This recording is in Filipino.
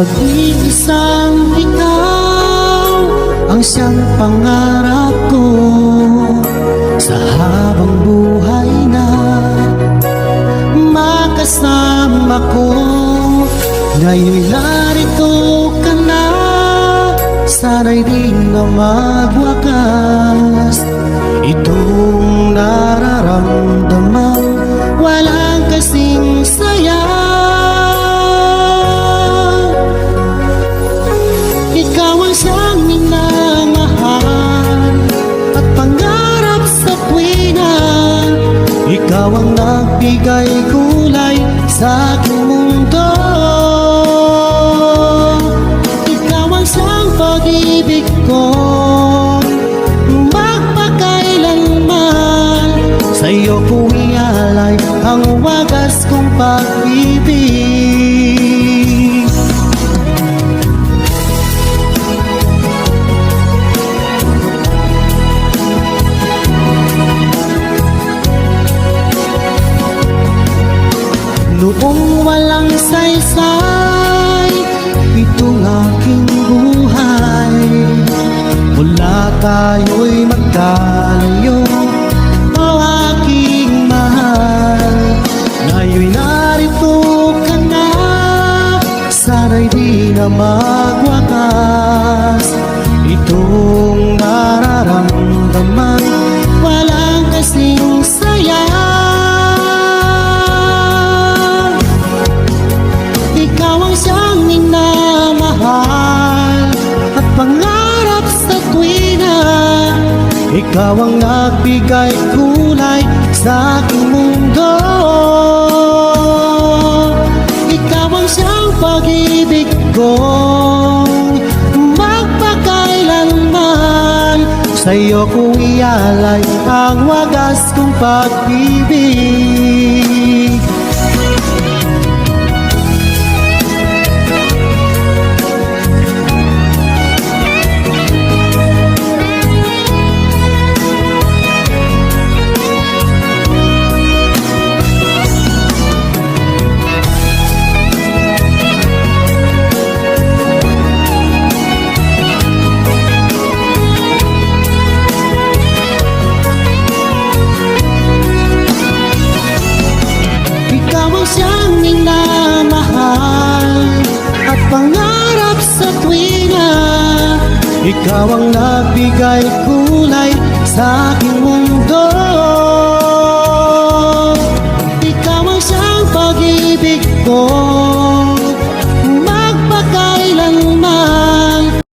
Nag-iisang ikaw ang siyang pangarap ko. Sa habang buhay na makasama ko Ngayon narito ka na. Sana'y di na magwakas Ikaw ang nagbigay kulay sa aking mundo. Ikaw ang siyang pag-ibig ko. Magpakailanman Sa iyo ko Noong walang saysay Itong aking buhay. Mula tayo'y magkalayo O aking mahal. Ngayon'y narito ka na Sana'y di na magwakas. Itong nararamdaman Ikaw ang nagbigay kulay sa aking mundo. Ikaw ang siyang pag-ibig ko. Magpakailanman Sa iyo ko ialay ang wagas kong pag-ibig Ikaw ang siyang minamahal. At pangarap sa tuwina Ikaw ang nagbigay kulay sa aking mundo. Ikaw ang siyang pag-ibig ko